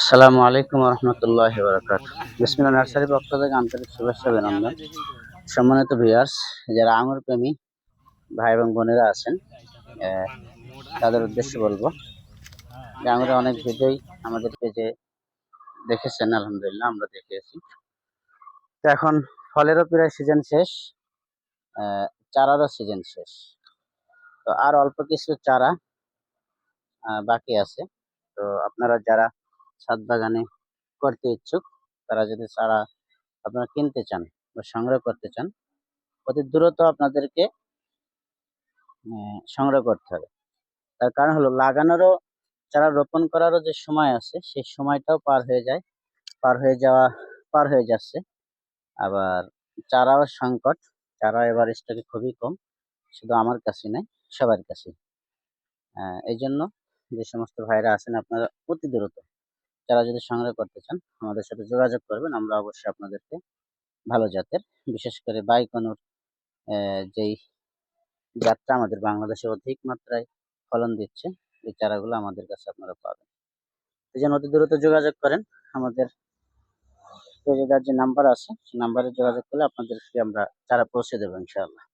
আসসালামু আলাইকুম রহমতুল্লাহ বরকাত বিসমিল্লা নার্সারি পক্ষ থেকে আন্তরিক শুভেচ্ছা অভিনন্দন। সম্মানিত ভিউয়ার্স যারা আঙুর প্রেমী ভাই এবং বোনেরা আছেন তাদের উদ্দেশ্যে বলব যে আঙুরে অনেক ভিডিওই আমাদের পেজে দেখেছেন, আলহামদুলিল্লাহ আমরা দেখেছি তো এখন ফলেরও প্রায় সিজন শেষ চারারও সিজন শেষ। তো আর অল্প কিছু চারা বাকি আছে। তো আপনারা যারা ছাদ বাগানে করতে ইচ্ছুক, তারা যদি চারা আপনারা কিনতে চান বা সংগ্রহ করতে চান, অতি দ্রুত আপনাদেরকে সংগ্রহ করতে হবে। তার কারণ হলো লাগানোরও, চারা রোপণ করারও যে সময় আছে, সেই সময়টাও পার হয়ে যায়, পার হয়ে যাওয়া, পার হয়ে যাচ্ছে। আবার চারাও সংকট, চারা এবার স্টকে খুবই কম, শুধু আমার কাছে নয়, সবার কাছে এই জন্য যে সমস্ত ভাইরা আছেন আপনারা অতি দ্রুত যারা যদি সংগ্রহ করতে চান, আমাদের সাথে যোগাযোগ করবেন। আমরা অবশ্যই আপনাদেরকে ভালো জাতের, বিশেষ করে বাইকনুর যেই জাতটা আমাদের বাংলাদেশে অধিক মাত্রায় ফলন দিচ্ছে, এই চারাগুলো আমাদের কাছে আপনারা পাবেন। এই জন্য অতি দ্রুত যোগাযোগ করেন, আমাদের যে নাম্বার আছে, সেই নাম্বারে যোগাযোগ করলে আপনাদেরকে আমরা চারা পৌঁছে দেবো, ইনশাআল্লাহ।